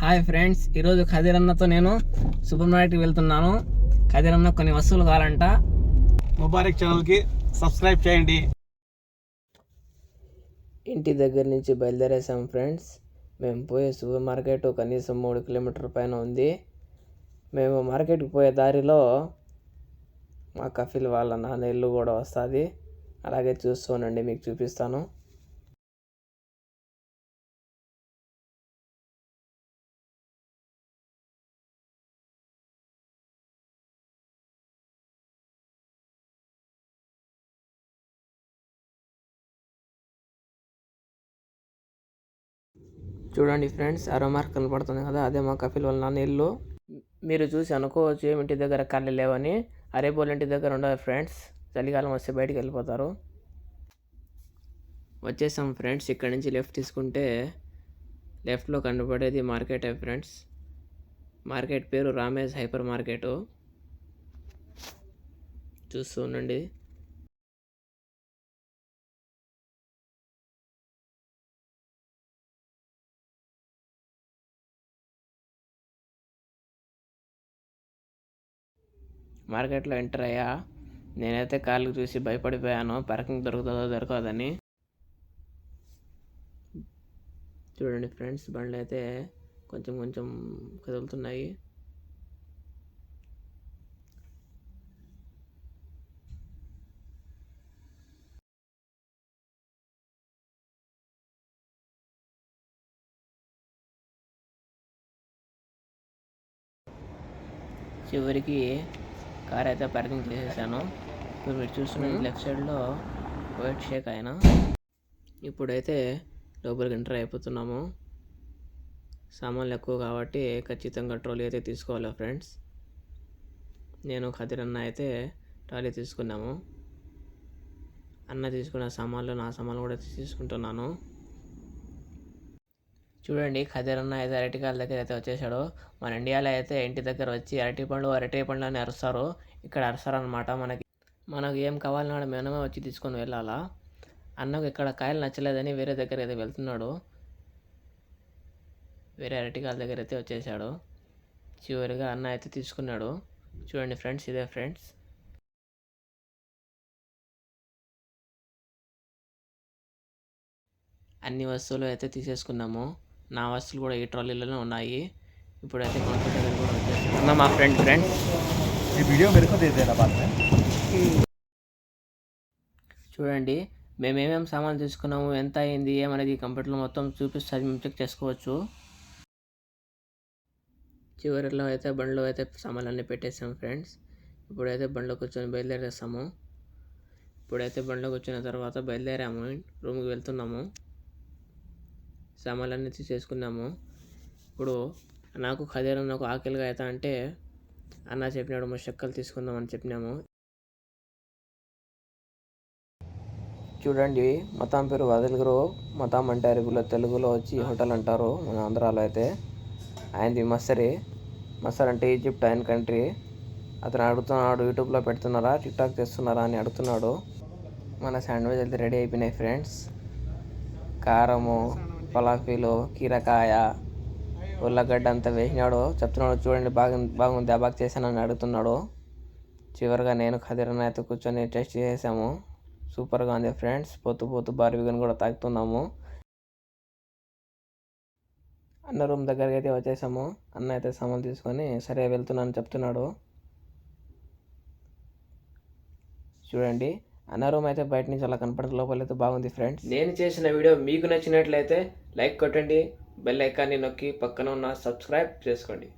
Hi friends ఈరోజు ఖదీరన్నతో నేను super మార్కెట్కి వెళ్తున్నాను. ఖదీరన్న కొన్ని వస్తువులు కావాలంట. ముబారక్ ఛానల్కి సబ్స్క్రైబ్ చేయండి. ఇంటి దగ్గర నుంచి బయలుదేరేసాం ఫ్రెండ్స్. మేము పోయే సూపర్ మార్కెట్ కనీసం మూడు కిలోమీటర్ పైన ఉంది. మేము మార్కెట్కి పోయే దారిలో మా కఫిల్ వాళ్ళ నాన్న ఇల్లు కూడా వస్తుంది. అలాగే చూస్తూనండి మీకు చూపిస్తాను. చూడండి ఫ్రెండ్స్ అరో మార్క్ కనపడుతుంది కదా అదే మా కఫీల్ వాళ్ళ నాన్న ఇల్లు. మీరు చూసి అనుకోవచ్చు ఏమి ఇంటి దగ్గర కళ్ళు లేవని. అరేపోల్ ఇంటి దగ్గర ఉండదు ఫ్రెండ్స్? చలికాలం వస్తే బయటికి వెళ్ళిపోతారు. వచ్చేసాం ఫ్రెండ్స్ ఇక్కడ నుంచి లెఫ్ట్ తీసుకుంటే లెఫ్ట్లో కనబడేది మార్కెట్ ఫ్రెండ్స్. మార్కెట్ పేరు రామేష్ హైపర్ మార్కెట్. చూస్తూ ఉండండి. మార్కెట్లో ఎంటర్ అయ్యా. నేనైతే కార్లు చూసి భయపడిపోయాను. పార్కింగ్ దొరుకుతుందో దొరకదని చూడండి ఫ్రెండ్స్ బండ్లు అయితే కొంచెం కొంచెం కదులుతున్నాయి. చివరికి కార్ అయితే పార్కింగ్ చేసేసాను. ఇప్పుడు మీరు చూస్తున్నది లెఫ్ట్ సైడ్లో వైట్ షేక్ ఆయన ఇప్పుడైతే లోపలికి ఎంటర్ అయిపోతున్నాము. సామాన్లు ఎక్కువ కాబట్టి ఖచ్చితంగా ట్రాలీ అయితే తీసుకోవాలి ఫ్రెండ్స్? నేను ఖదిర్ అన్న అయితే ట్రాలీ తీసుకున్నాము. అన్న తీసుకున్న సామాన్లు నా సామాన్లు కూడా తీసుకుంటున్నాను. చూడండి ఖదీరన్న అయితే అరటికాయల దగ్గర అయితే వచ్చేసాడు. మన ఇండియాలో అయితే ఇంటి దగ్గర వచ్చి అరటి పండు అరటి పండు అని అరుస్తారు. ఇక్కడ అరుస్తారు అనమాట మనకి. మనకు ఏం కావాలన్నా మినమే వచ్చి తీసుకొని వెళ్ళాలా? అన్నకు ఇక్కడ కాయలు నచ్చలేదని వేరే దగ్గర అయితే వెళ్తున్నాడు. వేరే అరటికాయల దగ్గర అయితే వచ్చేసాడు. చివరిగా అన్న అయితే తీసుకున్నాడు. చూడండి ఫ్రెండ్స్ ఇదే ఫ్రెండ్స్. అన్ని వస్తువులు అయితే తీసేసుకున్నాము. నా వస్తువులు కూడా ఈ ట్రాలీలోనే ఉన్నాయి. ఇప్పుడైతే కాన్ఫిడెంట్ కూడా వచ్చేస్తుంది మా ఫ్రెండ్ ఫ్రెండ్ ఈ వీడియో మెరకు చూడండి మేము ఏమేమి సామాన్లు తీసుకున్నాము ఎంత అయింది ఏమనేది కంప్యూటర్లో మొత్తం చూపిస్తుంది మేము చెక్ చేసుకోవచ్చు. చివరిలో అయితే బండ్లో అయితే సామాన్లన్నీ పెట్టేసాం ఫ్రెండ్స్ ఇప్పుడైతే బండిలో కూర్చొని బయలుదేరేస్తాము ఇప్పుడైతే బండిలో కూర్చున్న తర్వాత బయలుదేరాము రూమ్కి వెళ్తున్నాము. సామాన్లన్నీ చేసుకున్నాము ఇప్పుడు నాకు ఖదీర్ నాకు ఆకలిగా అవుతా అంటే అన్న చెప్పినాడు మా చెక్కలు తీసుకుందామని చెప్పినాము. చూడండి మతాం పేరు వదలగరు మతాం అంటే అరబిలో తెలుగులో వచ్చి హోటల్ అంటారు మన ఆంధ్రాలో అయితే. ఆయనది మసరి. మసర్ అంటే ఈజిప్ట్ ఆయన కంట్రీ. అతను అడుగుతున్నాడు యూట్యూబ్లో పెడుతున్నారా? టిక్టాక్ చేస్తున్నారా అని అడుగుతున్నాడు. మన శాండ్విచ్ అయితే రెడీ అయిపోయినాయి ఫ్రెండ్స్. కారము పలాఫీలు కీరకాయ ఉల్లగడ్డ అంతా వేసినాడు. చెప్తున్నాడు చూడండి బాగా బాగుంది అబాక్ చేశానని అడుగుతున్నాడు. చివరిగా నేను ఖదీరన్న అయితే కూర్చొని టెస్ట్ చేసాము. సూపర్గా ఉంది ఫ్రెండ్స్. పొత్తు పొత్తు బార్బీగన్ కూడా తాగుతున్నాము. అన్న రూమ్ దగ్గరికి అయితే వచ్చేసాము. అన్న అయితే సామాన్ తీసుకొని సరే వెళ్తున్నాను చెప్తున్నాడు. చూడండి అన్న రూమ్ అయితే బయట నుంచి అలా కనపడదు లోపల అయితే బాగుంది ఫ్రెండ్స్ నేను చేసిన వీడియో మీకు నచ్చినట్లయితే లైక్ కొట్టండి బెల్ ఐకాన్ని నొక్కి పక్కన ఉన్న సబ్స్క్రైబ్ చేసుకోండి.